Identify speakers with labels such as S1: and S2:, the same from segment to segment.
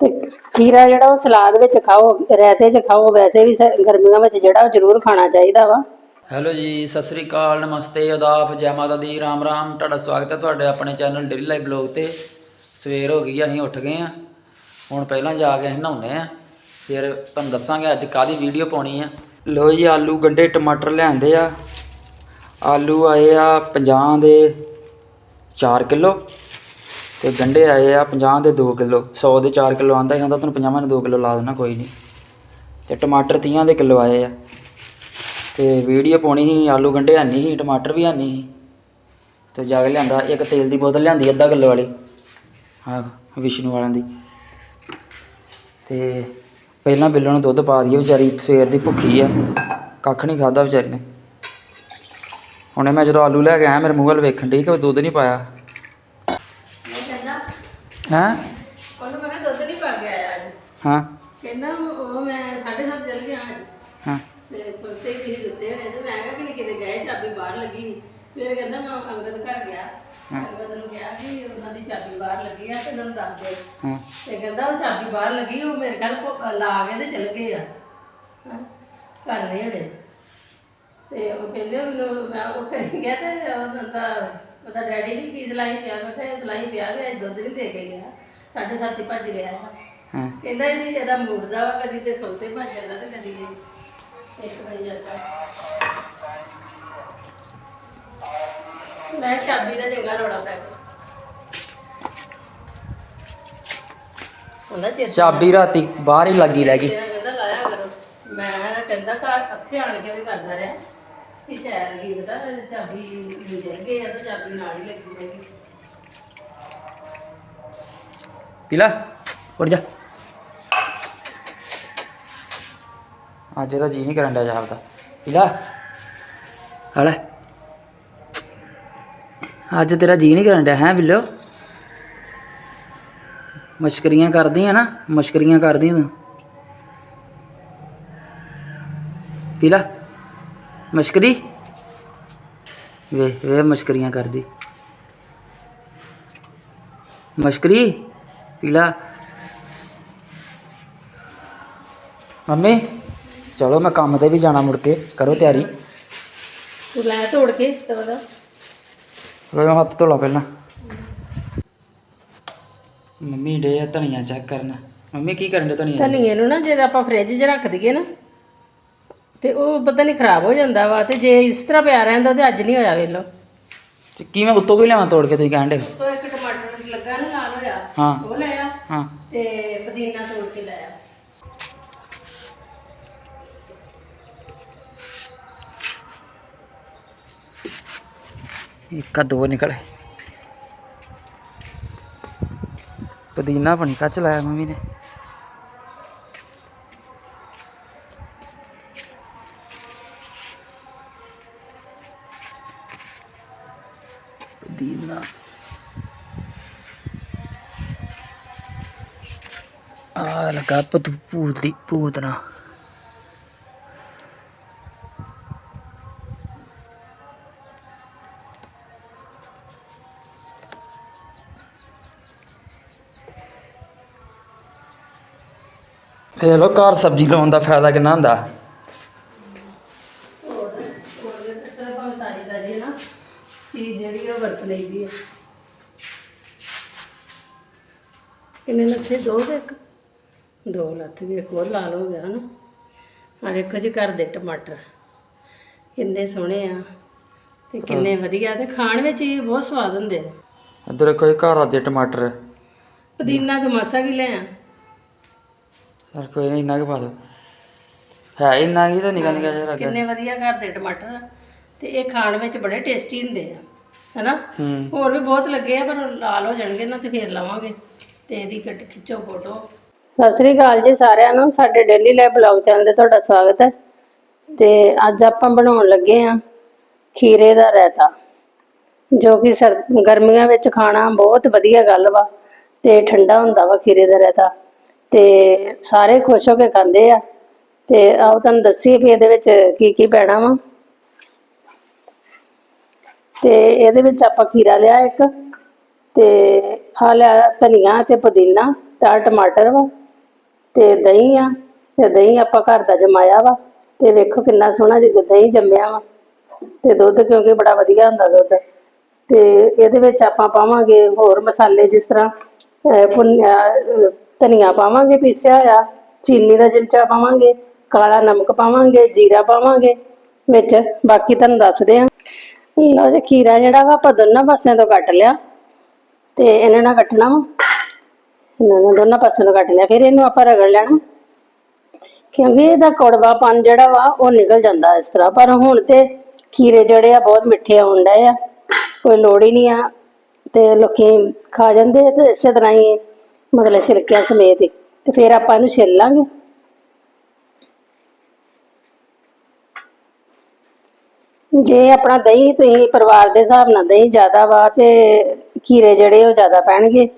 S1: ਤੇ ਖੀਰਾ ਜਿਹੜਾ ਉਹ ਸਲਾਦ ਵਿੱਚ ਖਾਓ ਰਾਇਤੇ 'ਚ ਖਾਓ ਵੈਸੇ ਵੀ ਸ- ਗਰਮੀਆਂ ਵਿੱਚ ਜਿਹੜਾ ਉਹ ਜ਼ਰੂਰ ਖਾਣਾ ਚਾਹੀਦਾ ਵਾ।
S2: ਹੈਲੋ ਜੀ ਸਤਿ ਸ੍ਰੀ ਅਕਾਲ ਨਮਸਤੇ ਆਦਾਬ ਜੈ ਮਾਤਾ ਦੀ ਰਾਮ ਰਾਮ। ਤੁਹਾਡਾ ਸਵਾਗਤ ਹੈ ਤੁਹਾਡੇ ਆਪਣੇ ਚੈਨਲ ਡੇਲੀ ਲਾਈਵ ਬਲੌਗ ਤੇ। ਸਵੇਰ ਹੋ ਗਈ ਆ, ਅਸੀਂ ਉੱਠ ਗਏ ਆ ਹੁਣ ਪਹਿਲਾਂ ਜਾ ਕੇ ਅਸੀਂ ਨਹਾਉਂਦੇ ਆ ਫਿਰ ਤੁਹਾਨੂੰ ਦੱਸਾਂਗੇ ਅੱਜ ਕਾਦੀ ਵੀਡੀਓ ਪਾਉਣੀ ਆ। ਲੋ ਜੀ ਆਲੂ ਗੰਡੇ ਟਮਾਟਰ ਲਿਆਂਦੇ ਆ। ਆਲੂ ਆਏ ਆ 50 ਦੇ 4 ਕਿਲੋ। ਤੇ ਗੰਡੇ ਆਏ ਆ 50 ਦੇ 2 ਕਿਲੋ 100 ਦੇ 4 ਕਿਲੋ ਆਂਦਾ ਹੀ ਹੁੰਦਾ ਤੁਹਾਨੂੰ 50 ਦੇ 2 ਕਿਲੋ ਲਾ ਦੇਣਾ, ਕੋਈ ਨਹੀਂ। ਤੇ ਟਮਾਟਰ 30 ਦੇ ਕਿਲੋ ਆਏ ਆ। ਤੇ ਵੀਡੀਓ ਪਾਉਣੀ ਸੀ, ਆਲੂ ਗੰਢੇ ਆਨੀ ਸੀ, ਟਮਾਟਰ ਵੀ ਆਨੀ ਸੀ। ਤੇ ਜਾ ਕੇ ਲਿਆਂਦਾ, ਇੱਕ ਤੇਲ ਦੀ ਬੋਤਲ ਲਿਆਂਦੀ, ਅੱਧਾ ਕਿਲੋ ਵਾਲੀ। ਹਾਂ ਵਿਸ਼ਨੂੰ ਵਾਲਿਆਂ ਦੀ। ਤੇ ਪਹਿਲਾਂ ਬਿੱਲੋ ਨੂੰ ਦੁੱਧ ਪਾ ਦਈਏ, ਵਿਚਾਰੀ ਸਵੇਰ ਦੀ ਭੁੱਖੀ ਆ, ਕੱਖ ਨਹੀਂ ਖਾਦਾ ਵਿਚਾਰੀ ਨੇ। ਹੁਣੇ ਮੈਂ ਜਦੋਂ ਆਲੂ ਲੈ ਕੇ ਆਇਆ, ਮੇਰੇ ਮੂੰਹ ਵੱਲ ਵੇਖਣ ਡਈ ਕਿ ਦੁੱਧ ਨਹੀਂ ਪਾਇਆ। ਹੈਂ?
S1: ਉਹਨੂੰ ਮੈਂ ਕਿਹਾ ਦੁੱਧ ਨਹੀਂ ਪਾ ਕੇ ਆਇਆ ਅੱਜ।
S2: ਹਾਂ।
S1: ਕਹਿੰਦਾ ਉਹ ਮੈਂ 7:30 ਚੱਲ ਗਿਆ ਅੱਜ।
S2: ਹਾਂ।
S1: ਤੇ ਸੁੱਤੇ ਤੁਸੀਂ ਸੁੱਤੇ ਹੋਣੇ ਤੇ ਮੈਂ ਕਿਹਾ ਕਿ ਕਿਤੇ ਗਏ ਚਾਬੀ ਬਾਹਰ ਲੱਗੀ ਸੀ। ਫਿਰ ਕਹਿੰਦਾ ਮੈਂ ਅੰਗਦ ਘਰ ਗਿਆ। ਅੰਗਦ ਨੂੰ ਕਿਹਾ ਕਿ ਉਹਨਾਂ ਦੀ ਚਾਬੀ ਬਾਹਰ ਲੱਗੀ ਆ ਤੇ ਉਹਨਾਂ ਨੂੰ ਦੱਸ ਦੇ
S2: ਹਾਂ।
S1: ਤੇ ਕਹਿੰਦਾ ਉਹ ਚਾਬੀ ਬਾਹਰ ਲੱਗੀ ਉਹ ਮੇਰੇ ਘਰ ਭੁ- ਲਾ ਕੇ ਤੇ ਚਲ ਗਏ ਆ। ਹੈਂ, ਘਰ ਨਹੀਂ ਹੋਣੇ। ਤੇ ਉਹ ਕਹਿੰਦੇ ਮੈਨੂੰ ਮੈਂ ਉਹ ਕਰੀ ਗਿਆ ਤੇ ਉਹਨਾਂ ਦਾ ਉਹਦਾ ਡੈਡੀ ਵੀ ਕੀ ਸਲਾਈ ਪਿਆ ਮੈਂ ਕਿਹਾ ਸਲਾਈ ਪਿਆ ਵੀ ਅੱਜ ਦੁੱਧ ਨਹੀਂ ਦੇ ਕੇ ਗਿਆ ਸੱਤ ਹੀ ਭੱਜ ਗਿਆ
S2: ਹਾਂ।
S1: ਕਹਿੰਦਾ ਇਹਦੀ ਇਹਦਾ ਮੂਡਦਾ ਵਾ ਕਦੀ ਤੇ ਸੌਤੇ ਭੱਜ ਜਾਂਦਾ ਤੇ ਕਦੀ ਇਹ ਇੱਕ ਵਜੇ ਜਾਂਦਾ। ਮੈਂ ਚਾਬੀ ਦਾ ਜਗਾ ਰੋੜਾ ਪੈ ਗਿਆ। ਉਹਦਾ ਚੇਤਾ
S2: ਚਾਬੀ ਰਾਤੀ ਬਾਹਰ ਹੀ ਲੱਗੀ ਰਹਿ ਗਈ।
S1: ਤੇਰਾ ਕਹਿੰਦਾ ਲਾਇਆ ਕਰੋ। ਮੈਂ ਕਹਿੰਦਾ ਘਰ ਇੱਥੇ ਆਣ ਕੇ ਵੀ ਕਰਦਾ ਰਿਹਾ। ਕਿ ਸ਼ਾਇਦ ਕੀ ਪਤਾ ਚਾਬੀ ਗੁਜ਼ਰ ਗਈ ਆ ਤਾਂ ਚਾਬੀ ਨਾਲ ਹੀ ਲੱਗੀ ਰਹੇਗੀ
S2: ਪੀਲਾ, ਉੱਠ ਜਾ। ਅੱਜ ਇਹਦਾ ਜੀ ਨਹੀਂ ਕਰਨ ਡਿਆ ਜਾਪਦਾ। ਪੀਲਾ ਹਲੇ ਅੱਜ ਤੇਰਾ ਜੀ ਨਹੀਂ ਕਰਨ ਡਿਆ, ਹੈ ਬਿੱਲੋ? ਮਸ਼ਕਰੀਆਂ ਕਰਦੀ ਆ ਨਾ, ਮਸ਼ਕਰੀਆਂ ਕਰਦੀ ਤੂੰ। ਪੀਲਾ ਮਸ਼ਕਰੀ? ਵੇ ਵੇ ਮਸ਼ਕਰੀਆਂ ਕਰਦੀ। ਮਸ਼ਕਰੀ? ਪੀਲਾ। ਮੰਮੀ ਚਲੋ ਮੈਂ ਕੰਮ ਤੇ ਵੀ ਜਾਣਾ ਮੁੜ ਕੇ। ਕਰੋ ਤਿਆਰੀ।
S1: ਤੂੰ ਲੈ ਤੋੜ ਕੇ ਤੇ ਉਹਦਾ
S2: ਲੋ ਹੱਥ ਧੋਲਾ ਪਹਿਲਾਂ। ਮੰਮੀ ਡੇ ਧਨੀਆ ਚੈੱਕ ਕਰਨ। ਮੰਮੀ ਕੀ ਕਰਨ ਦੇ ਧਨੀਆ?
S1: ਧਨੀਏ ਨੂੰ ਨਾ ਜੇ ਆਪਾਂ ਫ੍ਰਿਜ 'ਚ ਰੱਖ ਦਈਏ ਨਾ ਤੇ ਉਹ ਪਤਾ ਨਹੀਂ ਖਰਾਬ ਹੋ ਜਾਂਦਾ ਵਾ ਤੇ ਜੇ ਇਸ ਤਰ੍ਹਾਂ ਪਿਆ ਰਹਿੰਦਾ ਤੇ ਅੱਜ ਨਹੀਂ ਹੋਇਆ ਵੇਲੋ
S2: ਤੇ ਕੀ ਮੈਂ ਉੱਤੋਂ ਵੀ ਲਿਆਵਾਂ ਤੋੜ ਕੇ ਤੁਸੀਂ ਕਹਿਣ ਦੇ?
S1: ਤੋਂ ਇੱਕ ਟਮਾਟਰ ਲੱਗਾ ਨਾ ਲਾਲ ਹੋਇਆ
S2: ਹਾਂ।
S1: ਉਹ ਲਿਆ
S2: ਹਾਂ।
S1: ਤੇ ਪੁਦੀਨਾ ਤੋੜ ਕੇ ਲਾਇਆ
S2: ਇੱਕਾ ਦੋ ਨਿਕਲੇ। ਪੁਦੀਨਾ ਪਣੀ ਕੱਚ ਲਾਇਆ ਮੰਮੀ ਨੇ। ਆ ਲਗਾ ਪਤੂ ਪੂਤਲੀ ਪੂਤਨਾ ਵੇਖ ਲੋ ਘਰ ਸਬਜ਼ੀ ਲਾਉਣ ਦਾ ਫਾਇਦਾ ਕਿੰਨਾ ਹੁੰਦਾ।
S1: ਹੋਰ ਹੋਰ ਸਿਰਫ ਤਾਜੀ ਤਾਜੀ ਨਾ ਚੀਜ਼ ਜਿਹੜੀ ਉਹ ਵਰਤ ਲਈਦੀ ਹੈ ਕਿੰਨੇ ਲੱਥੇ ਦੋ ਦੇ ਇੱਕ? ਦੋ ਲੱਥ ਗਏ ਇੱਕ ਹੋਰ ਲਾਲ ਹੋ ਗਿਆ ਨਾ ਆ ਵੇਖੋ ਜੀ ਘਰ ਦੇ ਟਮਾਟਰ ਕਿੰਨੇ ਸੋਹਣੇ ਆ ਤੇ ਕਿੰਨੇ ਵਧੀਆ ਤੇ ਖਾਣ ਵਿੱਚ ਹੀ ਬਹੁਤ ਸਵਾਦ ਹੁੰਦੇ ਆ।
S2: ਇੱਧਰ ਦੇਖੋ ਇਹ ਘਰ ਦੇ ਟਮਾਟਰ।
S1: ਪੁਦੀਨਾ ਤਾਂ ਮਾਸਾ ਕੀ ਲਿਆ
S2: ਸਰ ਕੋਈ ਨਹੀਂ ਇੰਨਾ ਕੁ ਪਾ ਦੋ ਹੈ ਇੰਨਾ ਕੀ ਤਾਂ ਨਿਕਾ ਨਿਕਾ ਜਿਹਾ
S1: ਕਿੰਨੇ ਵਧੀਆ ਘਰ ਦੇ ਟਮਾਟਰ ਆ ਤੇ ਇਹ ਖਾਣ ਵਿੱਚ ਬੜੇ ਟੇਸਟੀ ਹੁੰਦੇ ਆ ਹੈਨਾ?
S2: ਹੂੰ।
S1: ਹੋਰ ਵੀ ਬਹੁਤ ਲੱਗੇ ਆ ਪਰ ਲਾਲ ਹੋ ਜਾਣਗੇ ਨਾ ਤੇ ਫੇਰ ਲਾਵਾਂਗੇ। ਤੇ ਇਹਦੀ ਕੱਟ ਖਿੱਚੋ ਫੋਟੋ। ਸਤਿ ਸ੍ਰੀ ਅਕਾਲ ਜੀ ਸਾਰਿਆਂ ਨੂੰ। ਸਾਡੇ ਡੇਲੀ ਲਾਈਫ ਬਲੌਗ ਚੈਨਲ ਤੇ ਤੁਹਾਡਾ ਸਵਾਗਤ ਹੈ। ਤੇ ਅੱਜ ਆਪਾਂ ਬਣਾਉਣ ਲੱਗੇ ਆ ਖੀਰੇ ਦਾ ਰਾਇਤਾ, ਜੋ ਕਿ ਸਰ, ਗਰਮੀਆਂ ਵਿੱਚ ਖਾਣਾ ਬਹੁਤ ਵਧੀਆ ਗੱਲ ਵਾ ਤੇ ਠੰਡਾ ਹੁੰਦਾ ਵਾ ਖੀਰੇ ਦਾ ਰਾਇਤਾ। ਤੇ ਸਾਰੇ ਖੁਸ਼ ਹੋ ਕੇ ਖਾਂਦੇ ਆ। ਤੇ ਆਓ ਤੁਹਾਨੂੰ ਦੱਸੀਏ ਵੀ ਇਹਦੇ ਵਿੱਚ ਕੀ ਕੀ ਪੈਣਾ ਵਾ। ਤੇ ਇਹਦੇ ਵਿੱਚ ਆਪਾਂ ਖੀਰਾ ਲਿਆ ਇੱਕ, ਤੇ ਆ ਲਿਆ ਧਨੀਆ ਤੇ ਪੁਦੀਨਾ, ਤੇ ਟਮਾਟਰ ਵਾ। ਤੇ ਦਹੀਂ ਆ ਤੇ ਦਹੀਂ ਆਪਾਂ ਘਰ ਦਾ ਜਮਾਇਆ ਵਾ ਤੇ ਵੇਖੋ ਕਿੰਨਾ ਸੋਹਣਾ ਜਿਹਾ ਦਹੀਂ ਜੰਮਿਆ ਵਾ। ਤੇ ਦੁੱਧ ਕਿਉਂਕਿ ਬੜਾ ਵਧੀਆ ਹੁੰਦਾ ਦੁੱਧ। ਤੇ ਇਹਦੇ ਵਿੱਚ ਆਪਾਂ ਪਾਵਾਂਗੇ ਹੋਰ ਮਸਾਲੇ ਜਿਸ ਤਰ੍ਹਾਂ ਅਹ, ਧਨੀਆ ਪਾਵਾਂਗੇ ਪੀਸਿਆ ਹੋਇਆ ਚੀਨੀ ਦਾ ਚਮਚਾ ਪਾਵਾਂਗੇ ਕਾਲਾ ਨਮਕ ਪਾਵਾਂਗੇ ਜੀਰਾ ਪਾਵਾਂਗੇ ਵਿੱਚ ਬਾਕੀ ਤੁਹਾਨੂੰ ਦੱਸਦੇ ਆ। ਲਓ ਜੀ ਖੀਰਾ ਜਿਹੜਾ ਵਾ ਆਪਾਂ ਦੋਨਾਂ ਪਾਸਿਆਂ ਤੋਂ ਕੱਟ ਲਿਆ ਤੇ ਇਹਨਾਂ ਨਾਲ ਕੱਟਣਾ ਵਾ। ਇਹਨਾਂ ਨੂੰ ਦੋਨਾਂ ਪਾਸਿਆਂ ਤੋਂ ਕੱਟ ਲਿਆ, ਫਿਰ ਇਹਨੂੰ ਆਪਾਂ ਰਗੜ ਲੈਣਾ। ਕਿਉਂਕਿ ਇਹਦਾ ਕੜਵਾਪਨ ਜਿਹੜਾ ਵਾ, ਉਹ ਨਿਕਲ ਜਾਂਦਾ ਇਸ ਤਰ੍ਹਾਂ। ਪਰ ਹੁਣ ਤੇ ਖੀਰੇ ਜਿਹੜੇ ਆ, ਬਹੁਤ ਮਿੱਠੇ ਆਉਣ ਆ। ਕੋਈ ਲੋੜ ਹੀ ਨਹੀਂ ਆ, ਤੇ ਲੋਕੀ ਖਾ ਜਾਂਦੇ ਤੇ ਇਸੇ ਤਰ੍ਹਾਂ ਹੀ ਮਤਲਬ ਛਿਲਕਿਆਂ ਸਮੇਤ ਹੀ। ਤੇ ਫਿਰ ਆਪਾਂ ਇਹਨੂੰ ਛਿੱਲ ਲਾਂਗੇ। ਜੇ ਆਪਣਾ ਦਹੀਂ ਤੁਸੀਂ ਪਰਿਵਾਰ ਦੇ ਹਿਸਾਬ ਨਾਲ ਦਹੀਂ ਜ਼ਿਆਦਾ ਵਾ ਤੇ ਖੀਰੇ ਜਿਹੜੇ ਉਹ ਜ਼ਿਆਦਾ ਪੈਣਗੇ।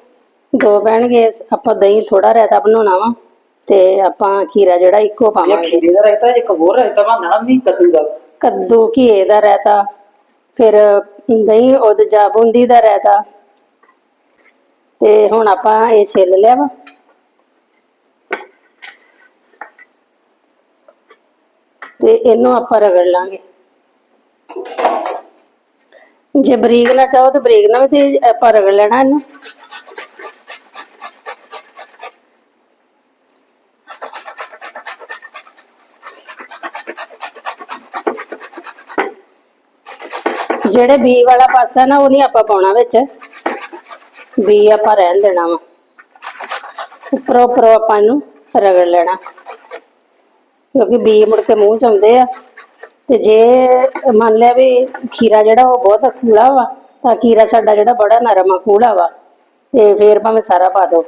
S1: ਦੋ ਪੈਣਗੇ ਆਪਾਂ ਦਹੀਂ ਥੋੜਾ ਰਾਇਤਾ ਬਣਾਉਣਾ ਵਾ ਤੇ ਆਪਾਂ ਖੀਰਾ ਜਿਹੜਾ ਇੱਕੋ
S2: ਇਹ
S1: ਪਾਵਾਂਗੇ।
S2: ਖੀਰੇ ਦਾ ਰਾਇਤਾ ਇੱਕ ਹੋਰ ਰਾਇਤਾ ਬਣਦਾ ਨਾ ਕੱਦੂ ਦਾ।
S1: ਕੱਦੂ ਘੀਏ ਦਾ ਰਾਇਤਾ ਫਿਰ ਦਹੀਂ ਉਹਦੇ ਜਾ ਬੂੰਦੀ ਦਾ ਰਾਇਤਾ। ਤੇ ਹੁਣ ਆਪਾਂ ਇਹ ਛਿੱਲ ਲਿਆ ਵਾ। ਤੇ ਇਹਨੂੰ ਆਪਾਂ ਰਗੜ ਲਾਂਗੇ। ਜੇ ਬਰੀਕ ਨਾ ਚਾਹੋ ਤਾਂ ਬਰੀਕ ਨਾ ਵੀ ਤੇ ਆਪਾਂ ਰਗੜ ਲੈਣਾ ਇਹਨੂੰ। ਜਿਹੜੇ ਬੀ ਵਾਲਾ ਪਾਸਾ ਨਾ, ਉਹ ਨਹੀਂ ਆਪਾਂ ਪਾਉਣਾ ਵਿੱਚ। ਬੀ ਆਪਾਂ ਰਹਿਣ ਦੇਣਾ ਵਾ। ਉੱਪਰੋਂ ਉੱਪਰੋਂ ਆਪਾਂ ਇਹਨੂੰ ਰਗੜ ਲੈਣਾ। ਕਿਉਂਕਿ ਬੀ ਮੁੜ ਕੇ ਮੂੰਹ ਚ ਆਉਂਦੇ ਆ। ਤੇ ਜੇ ਮੰਨ ਲਿਆ ਵੀ ਖੀਰਾ ਜਿਹੜਾ ਉਹ ਬਹੁਤ ਖੂਲਾ ਵਾ, ਤਾਂ ਖੀਰਾ ਸਾਡਾ ਜਿਹੜਾ ਬੜਾ ਨਰਮ ਆ ਕੂਲਾ ਵਾ। ਤੇ ਫੇਰ ਭਾਵੇਂ ਸਾਰਾ ਪਾ ਦਿਓ।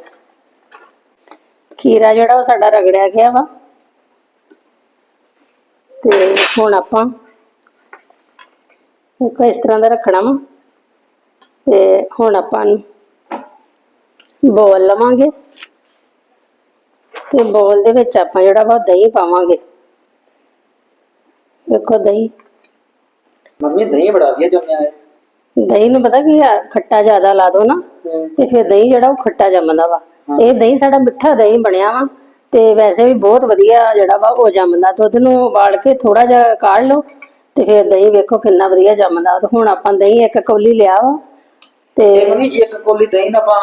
S1: ਖੀਰਾ ਜਿਹੜਾ ਉਹ ਸਾਡਾ ਰਗੜਿਆ ਗਿਆ ਵਾ। ਤੇ ਹੁਣ ਆਪਾਂ ਇੱਕ ਇਸ ਤਰ੍ਹਾਂ ਦਾ ਰੱਖਣਾ ਵਾ। ਤੇ ਹੁਣ ਆਪਾਂ ਬੋਲ ਲਵਾਂਗੇ। ਤੇ ਬੋਲ ਦੇ ਵਿੱਚ ਆਪਾਂ ਜਿਹੜਾ ਵਾ ਦਹੀਂ ਪਾਵਾਂਗੇ। ਵੇਖੋ ਦਹੀਂ।
S2: ਮੰਮੀ ਦਹੀਂ ਬੜਾ ਵਧੀਆ ਜੰਮਿਆ ਹੈ।
S1: ਦਹੀਂ ਨੂੰ ਪਤਾ ਕੀ ਆ ਖੱਟਾ ਜ਼ਿਆਦਾ ਲਾ ਦੋ ਨਾ ਤੇ ਫਿਰ ਦਹੀਂ ਜਿਹੜਾ ਉਹ ਖੱਟਾ ਜੰਮਦਾ ਵਾ। ਇਹ ਦਹੀਂ ਸਾਡਾ ਮਿੱਠਾ ਦਹੀਂ ਬਣਿਆ ਵਾ। ਤੇ ਵੈਸੇ ਵੀ ਬਹੁਤ ਵਧੀਆ ਜਿਹੜਾ ਵਾ ਉਹ ਜੰਮਦਾ। ਦੁੱਧ ਨੂੰ ਉਬਾਲ ਕੇ ਥੋੜਾ ਜਿਹਾ ਕਾੜ ਲਓ। ਤੇ ਫਿਰ ਦਹੀਂ ਵੇਖੋ ਕਿੰਨਾ ਵਧੀਆ ਜੰਮਦਾ ਤੇ ਹੁਣ ਆਪਾਂ ਦਹੀਂ ਇੱਕ ਕੌਲੀ ਲਿਆ ਵਾ
S2: ਤੇ
S1: ਤੇ
S2: ਮੰਮੀ ਇੱਕ ਕੋਲੀ ਦਹੀਂ ਨਾ ਆਪਾਂ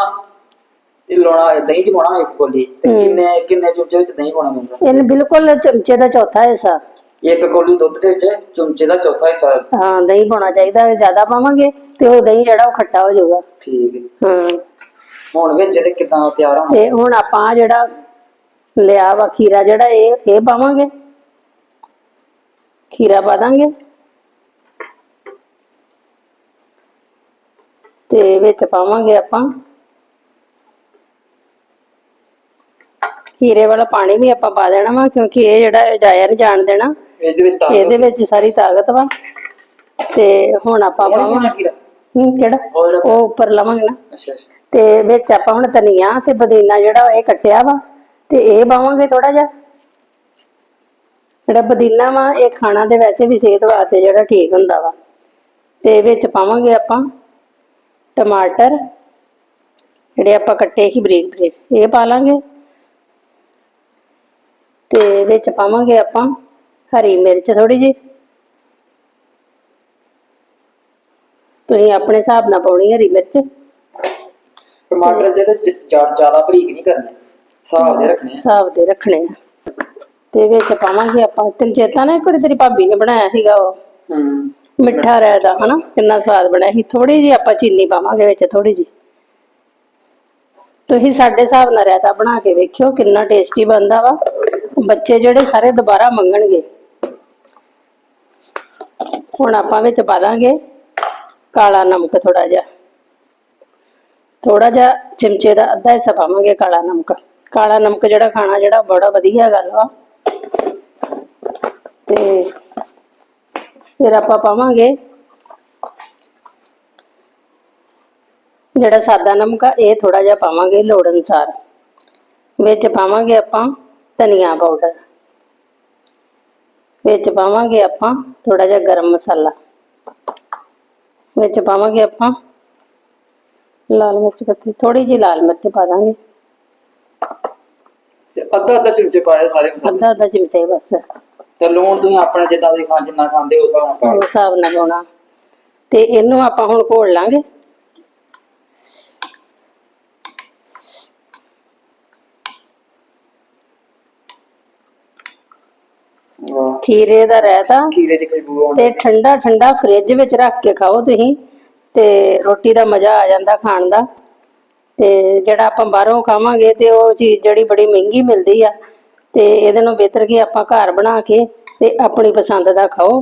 S2: ਇਹ ਲਾਉਣਾ ਦਹੀਂ ਚ ਪਾਉਣਾ ਇੱਕ ਕੋਲੀ ਤੇ ਕਿੰਨੇ ਕਿੰਨੇ ਚਮਚੇ ਵਿੱਚ ਦਹੀਂ ਪਾਉਣਾ ਪੈਂਦਾ?
S1: ਇਹਨ ਬਿਲਕੁਲ ਚਮਚੇ ਦਾ ਚੌਥਾ ਹਿੱਸਾ।
S2: ਇੱਕ ਕੋਲੀ ਦੁੱਧ ਦੇ ਵਿੱਚ ਚਮਚੇ ਦਾ ਚੌਥਾ ਹਿੱਸਾ।
S1: ਹਾਂ ਦਹੀਂ ਪਾਉਣਾ ਚਾਹੀਦਾ ਜੇ ਜ਼ਿਆਦਾ ਪਾਵਾਂਗੇ ਤੇ ਉਹ ਦਹੀਂ ਜਿਹੜਾ ਉਹ ਖੱਟਾ ਹੋ ਜਾਊਗਾ।
S2: ਠੀਕ ਹੈ।
S1: ਹਾਂ।
S2: ਹੁਣ ਵਿੱਚ ਇਹਦੇ ਕਿਦਾਂ ਤਿਆਰ ਹੋਣਾ?
S1: ਤੇ ਹੁਣ ਆਪਾਂ ਜਿਹੜਾ ਲਿਆ ਵਾ ਖੀਰਾ ਜਿਹੜਾ ਇਹ ਇਹ ਪਾਵਾਂਗੇ। ਖੀਰਾ ਪਾ ਦਾਂਗੇ। ਤੇ ਵਿੱਚ ਪਾਵਾਂਗੇ ਆਪਾਂ। ਖੀਰੇ ਵਾਲਾ ਪਾਣੀ ਵੀ ਆਪਾਂ ਪਾ ਦੇਣਾ ਵਾ ਕਿਉਂਕਿ ਇਹ ਜਿਹੜਾ ਜਾਇਆ ਨਹੀਂ ਜਾਣ ਦੇਣਾ।
S2: ਇਹਦੇ ਵਿੱਚ
S1: ਸਾਰੀ ਤਾਕਤ ਵਾ। ਤੇ ਹੁਣ ਆਪਾਂ ਪਾਵਾਂਗੇ। ਕਿਹੜਾ?
S2: ਉਹ
S1: ਉੱਪਰ ਲਵਾਂਗੇ ਨਾ। ਤੇ ਵਿੱਚ ਆਪਾਂ ਹੁਣ ਧਨੀਆ ਤੇ ਪੁਦੀਨਾ ਜਿਹੜਾ ਇਹ ਕੱਟਿਆ ਵਾ। ਤੇ ਇਹ ਪਾਵਾਂਗੇ ਥੋੜਾ ਜਿਹਾ। ਜਿਹੜਾ ਪੁਦੀਨਾ ਵਾ ਇਹ ਖਾਣਾ ਤੇ ਵੈਸੇ ਵੀ ਸਿਹਤ ਵਾਸਤੇ ਜਿਹੜਾ ਠੀਕ ਹੁੰਦਾ ਵਾ। ਤੇ ਵਿੱਚ ਪਾਵਾਂਗੇ ਆਪਾਂ ਟਮਾਟਰ ਜਿਹੜੇ ਆਪਾਂ ਕੱਟੇ ਸੀ ਬਰੀਕ ਬਰੀਕ ਇਹ ਪਾ ਲਾਂਗੇ। ਤੇ ਵਿੱਚ ਪਾਵਾਂਗੇ ਆਪਾਂ ਹਰੀ ਮਿਰਚ ਥੋੜੀ ਜਿਹੀ। ਤੁਸੀਂ ਆਪਣੇ ਹਿਸਾਬ ਨਾਲ ਪਾਉਣੀ ਹਰੀ ਮਿਰਚ।
S2: ਟਮਾਟਰ ਜਿਹੜੇ ਜ਼ਿਆਦਾ ਬਰੀਕ ਨਹੀਂ ਕਰਨੇ ਹਿਸਾਬ ਦੇ ਰੱਖਣੇ
S1: ਹਿਸਾਬ ਦੇ ਰੱਖਣੇ ਆ। ਤੇ ਵਿੱਚ ਪਾਵਾਂਗੇ ਆਪਾਂ। ਤੈਨੂੰ ਚੇਤਾ ਨਾ ਇੱਕ ਵਾਰੀ ਤੇਰੀ ਭਾਬੀ ਨੇ ਬਣਾਇਆ ਸੀਗਾ ਉਹ।
S2: ਹੂੰ।
S1: ਮਿੱਠਾ ਰਹਿਦਾ ਹਨਾ? ਕਿੰਨਾ ਸਵਾਦ ਬਣਿਆ ਸੀ। ਥੋੜੀ ਜੀ ਆਪਾਂ ਚੀਨੀ ਪਾਵਾਂਗੇ ਵਿੱਚ ਥੋੜੀ ਜੀ ਤੁਸੀਂ ਸਾਡੇ ਹਿਸਾਬ ਨਾਲ ਰਹਿਤਾ ਬਣਾ ਕੇ ਵੇਖਿਓ ਕਿੰਨਾ ਟੇਸਟੀ ਬਣਦਾ ਵਾ। ਬੱਚੇ ਜਿਹੜੇ ਸਾਰੇ ਦੁਬਾਰਾ ਮੰਗਣਗੇ। ਹੁਣ ਆਪਾਂ ਵਿੱਚ ਪਾ ਦਾਂਗੇ ਕਾਲਾ ਨਮਕ ਥੋੜਾ ਜਿਹਾ। ਥੋੜਾ ਜਿਹਾ ਚਮਚੇ ਦਾ ਅੱਧਾ ਹਿੱਸਾ ਪਾਵਾਂਗੇ ਕਾਲਾ ਨਮਕ। ਕਾਲਾ ਨਮਕ ਜਿਹੜਾ ਖਾਣਾ ਜਿਹੜਾ ਬੜਾ ਵਧੀਆ ਗੱਲ ਵਾ। ਤੇ ਫਿਰ ਆਪਾਂ ਪਾਵਾਂਗੇ ਜਿਹੜਾ ਸਾਦਾ ਨਮਕ ਆ ਇਹ ਥੋੜਾ ਜਿਹਾ ਪਾਵਾਂਗੇ ਲੋੜ ਅਨੁਸਾਰ। ਵਿੱਚ ਪਾਵਾਂਗੇ ਆਪਾਂ ਧਨੀਆ ਪਾਊਡਰ ਵਿੱਚ ਪਾਵਾਂਗੇ ਆਪਾਂ ਥੋੜਾ ਜਿਹਾ ਗਰਮ ਮਸਾਲਾ। ਵਿੱਚ ਪਾਵਾਂਗੇ ਆਪਾਂ ਲਾਲ ਮਿਰਚ ਕੱਤੀ ਥੋੜੀ ਜਿਹੀ ਲਾਲ ਮਿਰਚ ਪਾ ਦਾਂਗੇ।
S2: ਅੱਧਾ ਅੱਧਾ ਚਮਚੇ ਪਾਇਆ ਸਾਰੇ ਮਸਾਲੇ।
S1: ਅੱਧਾ ਅੱਧਾ ਚਮਚਾ ਹੀ ਬਸ।
S2: ਤੇ ਲੂਣ ਤੁਸੀਂ ਆਪਣੇ ਜਿੱਦਾਂ ਦੇ ਖਾਂ ਜਿੰਨਾ ਖਾਂਦੇ ਉਸ ਹਿਸਾਬ ਨਾਲ
S1: ਉਸ ਹਿਸਾਬ ਨਾਲ ਪਾਉਣਾ। ਤੇ ਇਹਨੂੰ ਆਪਾਂ ਹੁਣ ਘੋਲ ਲਾਂਗੇ। ਖੀਰੇ ਦਾ ਰਾਇਤਾ
S2: ਖੀਰੇ ਦੀ ਖੁਸ਼ਬੂ ਆਉਂਦੀ
S1: ਤੇ ਠੰਡਾ ਠੰਡਾ ਫ੍ਰਿਜ ਵਿੱਚ ਰੱਖ ਕੇ ਖਾਓ ਤੁਸੀਂ। ਤੇ ਰੋਟੀ ਦਾ ਮਜ਼ਾ ਆ ਜਾਂਦਾ ਖਾਣ ਦਾ। ਤੇ ਜਿਹੜਾ ਆਪਾਂ ਬਾਹਰੋਂ ਖਾਵਾਂਗੇ ਤੇ ਉਹ ਚੀਜ਼ ਜਿਹੜੀ ਬੜੀ ਮਹਿੰਗੀ ਮਿਲਦੀ ਆ। ਤੇ ਇਹਦੇ ਨੂੰ ਬਿਹਤਰ ਕਿ ਆਪਾਂ ਘਰ ਬਣਾ ਕੇ ਤੇ ਆਪਣੀ ਪਸੰਦ ਦਾ ਖਾਓ।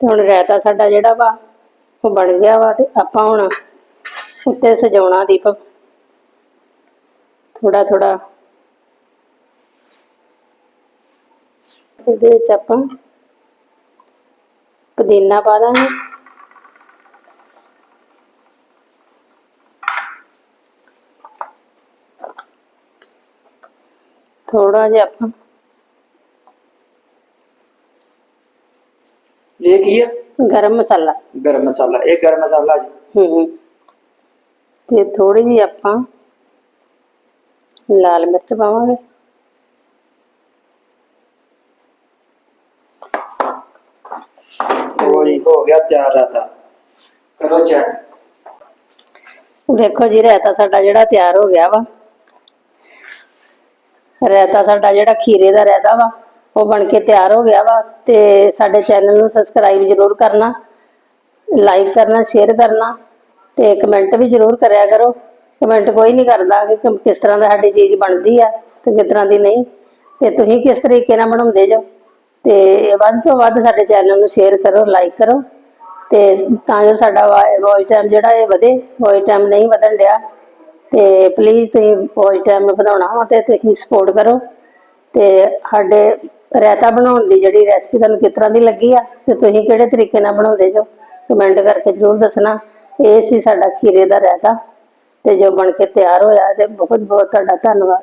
S1: ਤੇ ਹੁਣ ਰਾਇਤਾ ਸਾਡਾ ਜਿਹੜਾ ਵਾ, ਉਹ ਬਣ ਗਿਆ ਵਾ ਤੇ ਆਪਾਂ ਹੁਣ ਉੱਤੇ ਸਜਾਉਣਾ ਦੀਪਕ। ਥੋੜਾ ਥੋੜਾ ਇਹਦੇ ਵਿੱਚ ਆਪਾਂ ਪੁਦੀਨਾ ਪਾ ਦਾਂਗੇ। ਥੋੜਾ ਜਿਹਾ ਆਪਾਂ।
S2: ਇਹ ਕੀ ਹੈ
S1: ਗਰਮ ਮਸਾਲਾ।
S2: ਗਰਮ ਮਸਾਲਾ ਇਹ ਗਰਮ ਮਸਾਲਾ ਜੀ।
S1: ਹੂੰ ਤੇ ਥੋੜੀ ਜਿਹੀ ਆਪਾਂ ਲਾਲ ਮਿਰਚ ਪਾਵਾਂਗੇ।
S2: ਜੀ ਹੋ ਗਿਆ ਤਿਆਰ ਰਹਤਾ ਕਰੋ ਚੈੱਕ
S1: ਵੇਖੋ ਜੀ ਰਾਇਤਾ ਸਾਡਾ ਜਿਹੜਾ ਤਿਆਰ ਹੋ ਗਿਆ ਵਾ। ਰਾਇਤਾ ਸਾਡਾ ਜਿਹੜਾ ਖੀਰੇ ਦਾ ਰਾਇਤਾ ਵਾ, ਉਹ ਬਣ ਕੇ ਤਿਆਰ ਹੋ ਗਿਆ ਵਾ ਤੇ ਸਾਡੇ ਚੈਨਲ ਨੂੰ ਸਬਸਕ੍ਰਾਈਬ ਜ਼ਰੂਰ ਕਰਨਾ ਲਾਈਕ ਕਰਨਾ ਸ਼ੇਅਰ ਕਰਨਾ ਤੇ ਕਮੈਂਟ ਵੀ ਜ਼ਰੂਰ ਕਰਿਆ ਕਰੋ। ਕਮੈਂਟ ਕੋਈ ਨਹੀਂ ਕਰਦਾ ਕਿ ਕਿਸ- ਤਰ੍ਹਾਂ ਦਾ ਸਾਡੀ ਚੀਜ਼ ਬਣਦੀ ਆ ਤੇ ਕਿਸ ਤਰ੍ਹਾਂ ਦੀ ਨਹੀਂ। ਤੇ ਤੁਸੀਂ ਕਿਸ ਤਰੀਕੇ ਨਾਲ ਬਣਾਉਂਦੇ ਜੋ ਤੇ ਵੱਧ ਤੋਂ ਵੱਧ ਸਾਡੇ ਚੈਨਲ ਨੂੰ ਸ਼ੇਅਰ ਕਰੋ ਲਾਈਕ ਕਰੋ ਤੇ ਤਾਂ ਜੋ ਸਾਡਾ ਵੌਇਸ ਟਾਈਮ ਜਿਹੜਾ ਇਹ ਵਧੇ ਵੌਇਸ ਟਾਈਮ ਨਹੀਂ ਵਧਣ ਡਿਆ। ਤੇ ਪਲੀਜ਼ ਤੁਸੀਂ ਵੌਇਸ ਟਾਈਮ ਨੂੰ ਵਧਾਉਣਾ ਵਾ ਤੇ ਤੁਸੀਂ ਸਪੋਰਟ ਕਰੋ। ਤੇ ਸਾਡੇ ਰਾਇਤਾ ਬਣਾਉਣ ਦੀ ਜਿਹੜੀ ਰੈਸਪੀ ਤੁਹਾਨੂੰ ਕਿਸ ਤਰ੍ਹਾਂ ਦੀ ਲੱਗੀ ਆ ਤੇ ਤੁਸੀਂ ਕਿਹੜੇ ਤਰੀਕੇ ਨਾਲ ਬਣਾਉਂਦੇ ਜੋ ਕਮੈਂਟ ਕਰਕੇ ਜ਼ਰੂਰ ਦੱਸਣਾ। ਇਹ ਸੀ ਸਾਡਾ ਖੀਰੇ ਦਾ ਰਾਇਤਾ ਤੇ ਜੋ ਬਣ ਕੇ ਤਿਆਰ ਹੋਇਆ ਤੇ ਬਹੁਤ ਬਹੁਤ ਤੁਹਾਡਾ ਧੰਨਵਾਦ।